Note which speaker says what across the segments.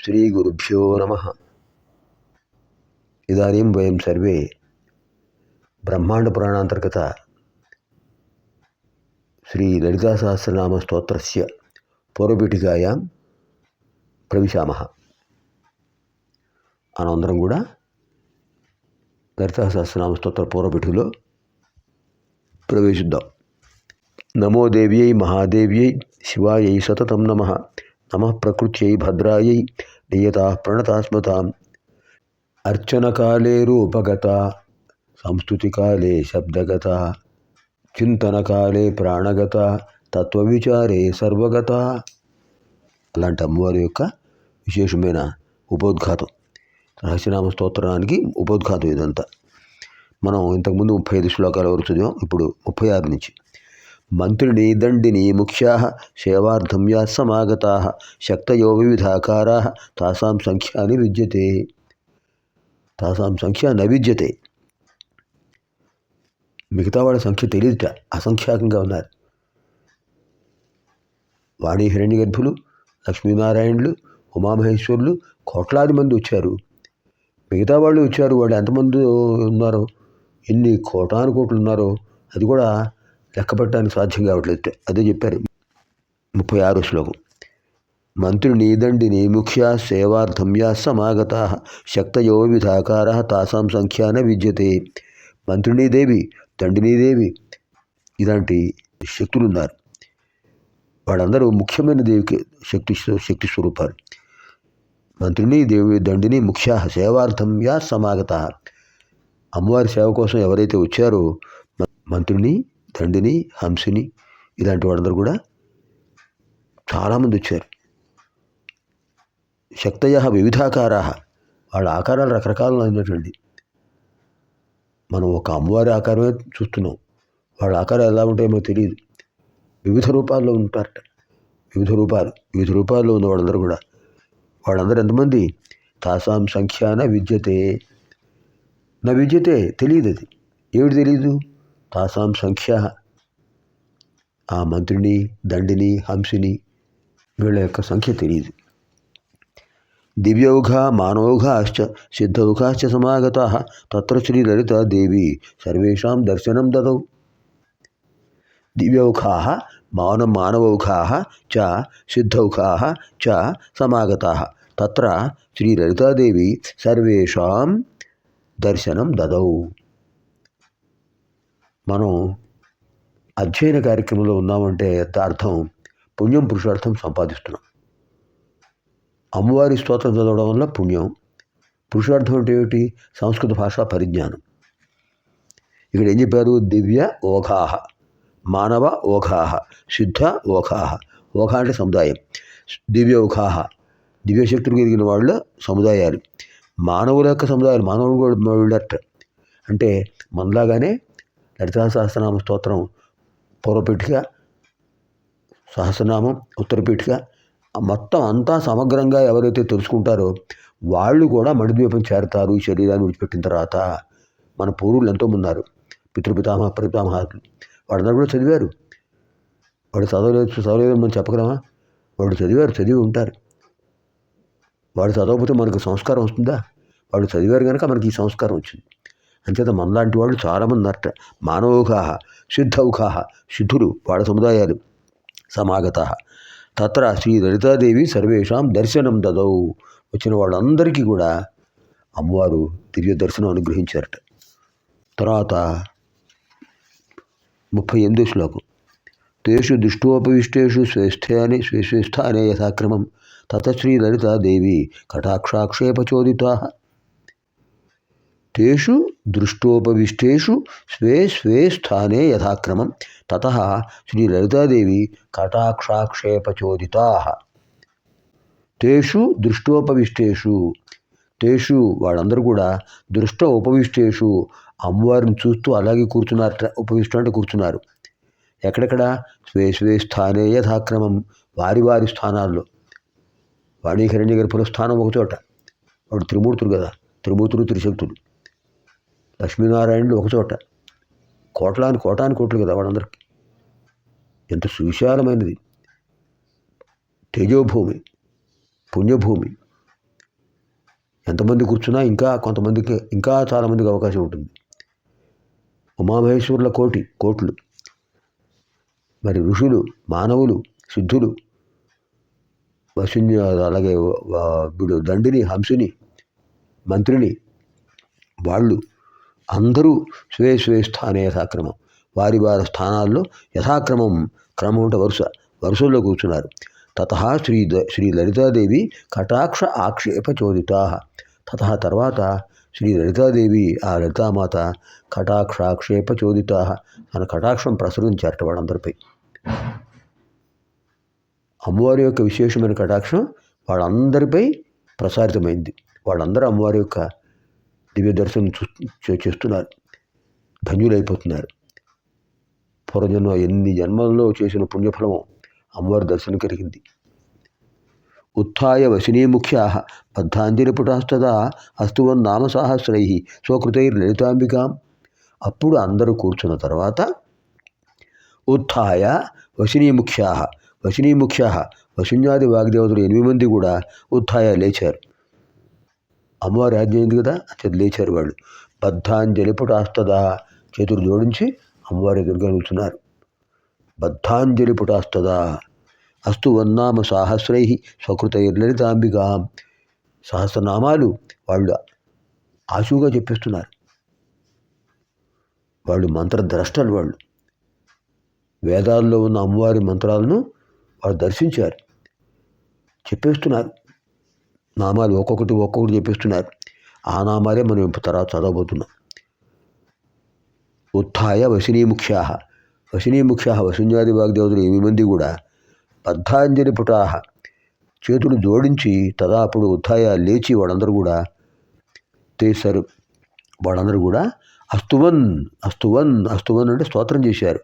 Speaker 1: श्रीगुरुभ्यो नमः इदानीं वयं सर्वे ब्रह्माण्डपुराणान्तर्गत श्रीललितासहस्रनामस्तोत्रस्य పూర్వపీఠికాయాం ప్రవిశామः అనంతరం కూడా లలితా సహస్రనామ స్తోత్ర పూర్వపీఠిలో ప్రవేశిద్దాం నమో దేవ్యై మహాదేవ్యై శివాయై సతతం నమ నమ ప్రకృత్యై భద్రాయై నియత ప్రణతాస్మతాం. అర్చనకాలే రూపగత సంస్కృతికాలే శబ్దగత చింతనకాలే ప్రాణగత తత్వవిచారే సర్వగత. అలాంటి అమ్మవారి యొక్క విశేషమైన ఉపోద్ఘాతం. రహస్యనామ స్తోత్రానికి ఉపోద్ఘాతం ఇదంతా. మనం ఇంతకుముందు ముప్పై ఐదు శ్లోకాల వరకు చదివాం ఇప్పుడు ముప్పై ఆరు నుంచి. మంత్రిని దండిని ముఖ్యా సేవార్థం యా శక్తయో వివిధాకారా తాసాం సంఖ్యా విద్యతే తాసాం సంఖ్య న విద్యతే మిగతా వాళ్ళ సంఖ్య తెలియదుట అసంఖ్యాకంగా ఉన్నారు వాణి హిరణ్య గర్భులు లక్ష్మీనారాయణులు ఉమామహేశ్వరులు కోట్లాది మంది వచ్చారు। మిగతా వాళ్ళు వచ్చారు వాళ్ళు ఎంతమంది ఉన్నారో ఎన్ని కోటాను కోట్లు ఉన్నారో అది కూడా లెక్కపట్టడానికి సాధ్యం కావట్లేదు. అదే చెప్పారు ముప్పై ఆరో శ్లోకం. మంత్రిని దండిని ముఖ్య సేవార్థం యా సమాగత శక్తయో విధాకార తాసాం సంఖ్యాన విద్యతే. మంత్రినీదేవి దేవి దేవి ఇలాంటి శక్తులు ఉన్నారు వాళ్ళందరూ ముఖ్యమైన దేవికి శక్తి శక్తి స్వరూపాలు. మంత్రిని దేవి దండిని ముఖ్య సేవార్థం యా సమాగత. అమ్మవారి సేవ కోసం ఎవరైతే వచ్చారో మంత్రిని దండిని హంసిని ఇలాంటి వాళ్ళందరూ కూడా చాలామంది వచ్చారు. శక్తయ వివిధాకారా వాళ్ళ ఆకారాలు రకరకాలు అయినటువంటి మనం ఒక అమ్మవారి ఆకారమే చూస్తున్నాం. వాళ్ళ ఆకారం ఎలా ఉంటాయో తెలియదు. వివిధ రూపాల్లో ఉంటారట. వివిధ రూపాలు వివిధ రూపాల్లో ఉన్న వాళ్ళందరూ కూడా. వాళ్ళందరూ ఎంతమంది? తాసాం సంఖ్యాన విద్యతే. నా విద్యతే తెలియదు అది. ఏమిటి తెలియదు తాసాం సంఖ్య ఆ మంత్రిని దండిని హంసిని వీళ్ళ యొక్క సంఖ్య తెలియదు దివ్యౌఘ మానౌఘాశ్చ సిద్ధౌఘాశ్చ సమాగత తత్ర శ్రీ లలిత దేవి సర్వేషాం దర్శనం దదౌ దివ్యౌఖా మాన మానవౌఖా చ సిద్ధౌఖా చ సమాగతా తత్ర శ్రీ లలితాదేవి సర్వేషాం దర్శనం దదౌ మనం అధ్యయన కార్యక్రమంలో ఉన్నామంటే అర్థం? పుణ్యం పురుషార్థం సంపాదిస్తున్నాం. అమ్మవారి స్తోత్రం చదవడం వల్ల పుణ్యం. పురుషార్థం అంటే ఏమిటి? సంస్కృత భాషా పరిజ్ఞానం. ఇక్కడ ఏం చెప్పారు? దివ్య ఓఘాహ. మానవ ఓఘాహ. సిద్ధ ఓఘాహ. ఓఘ అంటే సముదాయం. దివ్య ఓఘాహ. దివ్యశక్తులు కలిగిన వాళ్ళ సముదాయాలు. మానవుల యొక్క సముదాయాలు. మానవుడు కూడా వెళ్ళట అంటే మనలాగానే లలితా సహస్రనామ స్తోత్రం పూర్వపీఠిక సహస్రనామం ఉత్తరపీఠిక మొత్తం అంతా సమగ్రంగా ఎవరైతే తెలుసుకుంటారో వాళ్ళు కూడా మణిద్వీపం చేరతారు ఈ శరీరాన్ని విడిచిపెట్టిన తర్వాత. మన పూర్వులు ఎంతోమంది ఉన్నారు పితృపితామహ ప్రపితామహాలు వాళ్ళందరూ కూడా చదివారు. వాడు చదవలేదు చదవలేదు మనం చెప్పగలమా? వాడు చదివారు చదివి ఉంటారు. వాడు చదవకపోతే మనకు సంస్కారం వస్తుందా? వాడు చదివారు కనుక మనకి ఈ సంస్కారం వచ్చింది. అంచేత మనలాంటి వాళ్ళు చాలామంది అట్ట మానవౌఖాహ సిద్ధౌఖాహ సిద్ధులు వాళ్ళ సముదాయాలు సమాగత తత్ర శ్రీ లలితాదేవి సర్వేషాం దర్శనం దదౌ వచ్చిన వాళ్ళందరికీ కూడా అమ్మవారు దివ్య దర్శనం అనుగ్రహించారట. తర్వాత ముప్పై ఎనిమిదో శ్లోకం. తేషు దుష్టోపవిష్టేషు స్వేస్థానే స్వేస్థానే యథాక్రమం తత శ్రీ లలితాదేవి కటాక్షాక్షేపచోదితా. తేషు దృష్టోపవిష్టేషు స్వే స్వే స్థానే యథాక్రమం. తత శ్రీ లలితాదేవి కటాక్షాక్షేపచోదితా. తేషు దృష్టోపవిష్టేషు. తేషు వాళ్ళందరూ కూడా దృష్ట ఉపవిష్టేషు. అమ్మవారిని చూస్తూ అలాగే కూర్చున్నారు ఉపవిష్టం అంటే కూర్చున్నారు. ఎక్కడెక్కడ? స్వే స్వే స్థానే యథాక్రమం. వారి వారి స్థానాల్లో. వాణి హిరణ్య గర్భుల స్థానం ఒకచోట వాడు త్రిమూర్తులు కదా త్రిమూర్తులు త్రిశక్తులు లక్ష్మీనారాయణులు ఒకచోట కోట్లాని కోటాని కోట్లు కదా వాళ్ళందరికీ. ఎంత సువిశాలమైనది. తేజోభూమి పుణ్యభూమి. ఎంతమంది కూర్చున్నా ఇంకా కొంతమందికి ఇంకా చాలామందికి అవకాశం ఉంటుంది. ఉమామహేశ్వరుల కోటి కోట్లు. మరి ఋషులు మానవులు సిద్ధులు. వసుని అలాగే వీడు దండిని హంసుని మంత్రిని వాళ్ళు అందరూ స్వే స్వే స్థానే యథాక్రమం. వారి వారి స్థానాల్లో యథాక్రమం క్రమం అంటే వరుస వరుసల్లో కూర్చున్నారు. తత శ్రీ శ్రీ లలితాదేవి కటాక్ష ఆక్షేప చోదితా. తత తర్వాత శ్రీ లలితాదేవి ఆ లలితామాత కటాక్షాక్షేప చోదితా. తన కటాక్షం ప్రసరించారట వాళ్ళందరిపై అమ్మవారి యొక్క విశేషమైన కటాక్షం వాళ్ళందరిపై ప్రసారితమైంది. వాళ్ళందరూ అమ్మవారి యొక్క దివ్య దర్శనం చూ- చేస్తున్నారు ధన్యులైపోతున్నారు పూర్వజన్మ ఎన్ని జన్మల్లో చేసిన పుణ్యఫలము అమ్మవారి దర్శనం కలిగింది ఉత్థాయ వశినీముఖ్యా బద్ధాంజలిపుటాస్తదా అస్తువన్ నామసాహస్రై స్వకృతైర్లలితాంబికాం అప్పుడు అందరూ కూర్చున్న తర్వాత ఉత్థాయ వశినీముఖ్యా వశినీముఖ్యా వశున్యాది వాగ్దేవతలు ఎనిమిది మంది కూడా ఉత్య లేచారు అమ్మవారి ఆజ్ఞ అయింది కదా చేతి లేచారు వాళ్ళు. బద్ధాంజలి పుటాస్తదా చేతులు జోడించి అమ్మవారి ఎదురుగా నిలుచున్నారు బద్ధాంజలి పుటాస్తదా అస్తు వన్నామ సాహస్రై స్వకృతైర్లలితాంబికా సహస్రనామాలు వాళ్ళు ఆశువుగా చెప్పేస్తున్నారు. వాళ్ళు మంత్రద్రష్టలు వాళ్ళు. వేదాల్లో ఉన్న అమ్మవారి మంత్రాలను వాళ్ళు దర్శించారు. చెప్పేస్తున్నారు. నామాలు ఒక్కొక్కటి ఒక్కొక్కటి చెప్పిస్తున్నారు. ఆ నామాలే మనం ఇప్పుడు తర్వాత చదవబోతున్నాం. ఉత్థాయ వశినీముఖ్యా. వశినీముఖ్యా వశున్యాది వాగ్దేవతలు ఎనిమిది మంది కూడా బద్ధాంజలి పుటాహ చేతులు జోడించి తదా అప్పుడు ఉత్థాయ లేచి వాళ్ళందరూ కూడా తీశారు. వాళ్ళందరూ కూడా అస్తువన్ అస్తువన్ అస్తువన్ అంటే స్తోత్రం చేశారు.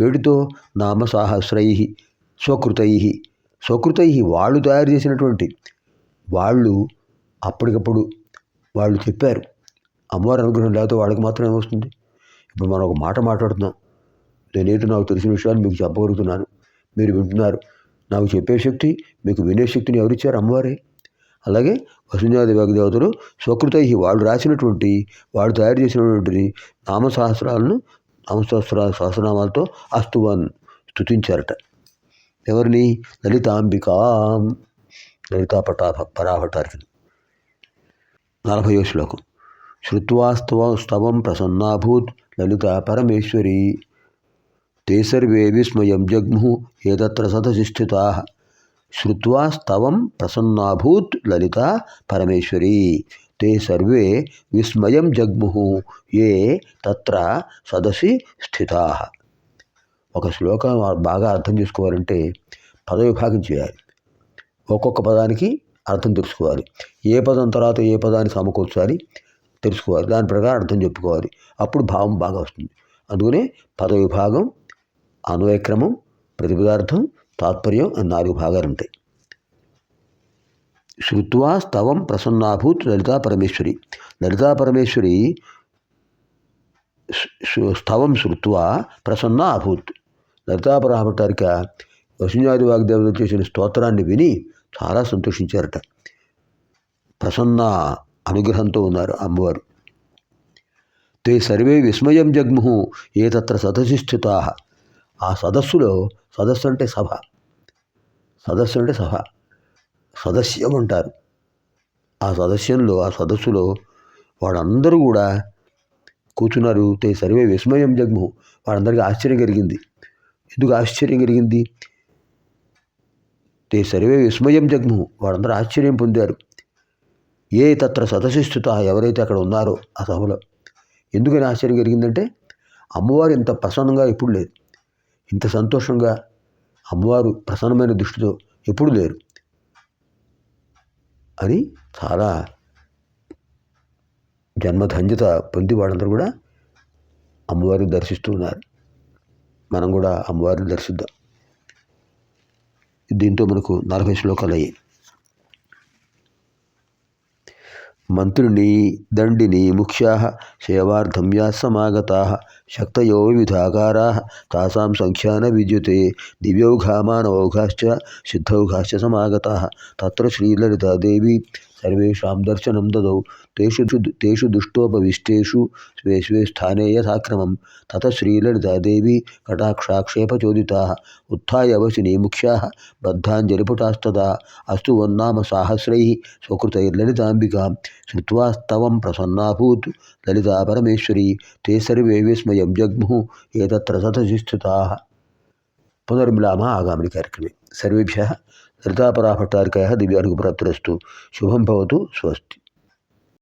Speaker 1: వేటితో నామ సాహస్రై స్వకృతై. స్వకృతై వాళ్ళు తయారు చేసినటువంటి వాళ్ళు అప్పటికప్పుడు వాళ్ళు చెప్పారు అమ్మవారి అనుగ్రహం లేకపోతే వాళ్ళకి మాత్రం ఏమొస్తుంది ఇప్పుడు మనం ఒక మాట మాట్లాడుతున్నాం నేనేంటో నాకు తెలిసిన విషయాలు మీకు చెప్పగలుగుతున్నాను మీరు వింటున్నారు నాకు చెప్పే శక్తి మీకు వినే శక్తిని ఎవరిచ్చారు అమ్మవారే? అలాగే వసుంధరాది దేవతలు స్వకృతై వాళ్ళు రాసినటువంటి వాళ్ళు తయారు చేసినటువంటి నామసహస్రాలను నామసహస్ర సహస్రనామాలతో అస్తువాన్ స్తుతించారట. ఎవరిని? లలితాంబికా. లలితా పటాభ పరాభటార్జుని నలభయో శ్లోకం. శ్రుత్వాస్తవ స్తవం ప్రసన్నాభూత్ లలిత పరమేశ్వరి. తే సర్వే విస్మయం జగ్ము ఏదత్ర సదసి స్థితా శ్రువా స్తవం ప్రసన్నాభూత్ లలిత పరమేశ్వరి. తే సర్వే విస్మయం జగ్ము ఏ తత్ర సదసి స్థితా ఒక శ్లోకం బాగా అర్థం చేసుకోవాలంటే పదవిభాగం చేయాలి. ఒక్కొక్క పదానికి అర్థం తెలుసుకోవాలి. ఏ పదం తర్వాత ఏ పదాన్ని సమకూర్చాలి తెలుసుకోవాలి. దాని ప్రకారం అర్థం చెప్పుకోవాలి. అప్పుడు భావం బాగా వస్తుంది. అందుకనే పదవిభాగం అన్వయక్రమం ప్రతిపదార్థం తాత్పర్యం అని నాలుగు భాగాలు ఉంటాయి. శృత్వా స్తవం ప్రసన్నాభూత్ లలితా పరమేశ్వరి. లలితా పరమేశ్వరి స్థవం స్తవం ప్రసన్న అభూత్ లలితా పరాభటారిక వసుంజాది వాగ్దేవత చేసిన స్తోత్రాన్ని విని చాలా సంతోషించారట. ప్రసన్న అనుగ్రహంతో ఉన్నారు అమ్మవారు. తే సర్వే విస్మయం జగ్ముహు ఏ తత్ర సదసి ఆ సదస్సులో సదస్సు అంటే సభ. సదస్సు అంటే సభ. సదస్యం అంటారు. ఆ సదస్యంలో ఆ సదస్సులో వాళ్ళందరూ కూడా కూర్చున్నారు. తే సర్వే విస్మయం జగ్ము. వాళ్ళందరికీ ఆశ్చర్యం కలిగింది. ఎందుకు ఆశ్చర్యం కలిగింది? తే సర్వే విస్మయం జగ్ము వాళ్ళందరూ ఆశ్చర్యం పొందారు। ఏ తత్ర సదశిస్తుత ఎవరైతే అక్కడ ఉన్నారో ఆ సభలో? ఎందుకని ఆశ్చర్యం జరిగిందంటే అమ్మవారు ఇంత ప్రసన్నంగా ఎప్పుడు లేదు ఇంత సంతోషంగా అమ్మవారు ప్రసన్నమైన దృష్టితో ఎప్పుడు లేరు. అని చాలా జన్మధన్యత పొంది వాళ్ళందరూ కూడా అమ్మవారిని దర్శిస్తూ ఉన్నారు. మనం కూడా అమ్మవారిని దర్శిద్దాం. దీంతో మనకు నలభై శ్లోకాలు అయ్యాయి మంత్రుని దండిని ముఖ్యా సేవార్థమ్యా సమాగతా శక్తయో వివిధాకారా తాసాం సంఖ్యాన విద్యుతే దివ్యౌఘా మానవౌఘాశ్చ సిద్ధౌఘాశ్చ సమాగతా తత్ర శ్రీలలితాదేవి సర్వేషాం దర్శనం దదౌ తేషు తేషు దుష్టోపవిష్టేషు స్వే స్వే స్థానే యథాక్రమం. తత శ్రీలలితాదేవి కటాక్షాక్షేపచోదితా. ఉత్య వసిని ముఖ్యా. బద్ధాంజలిపుటాస్తదా. అస్తు వన్నామ సాహస్రై స్వకృతైర్లలితాంబికాం. శ్రువాస్తవం ప్రసన్నాభూత్ లలితా పరమేశ్వరీ. తే సర్వే విస్మయం జగ్ము ఏతత్ర సతసి స్థితా. పునర్మిలామ ఆగామిని కార్యక్రమే. సర్వేభ్య सर्वेभ्यः ललितापराभट्टारिकायाः दिव्यानुग्रहप्राप्तिरस्तु शुभं भवतु स्वस्ति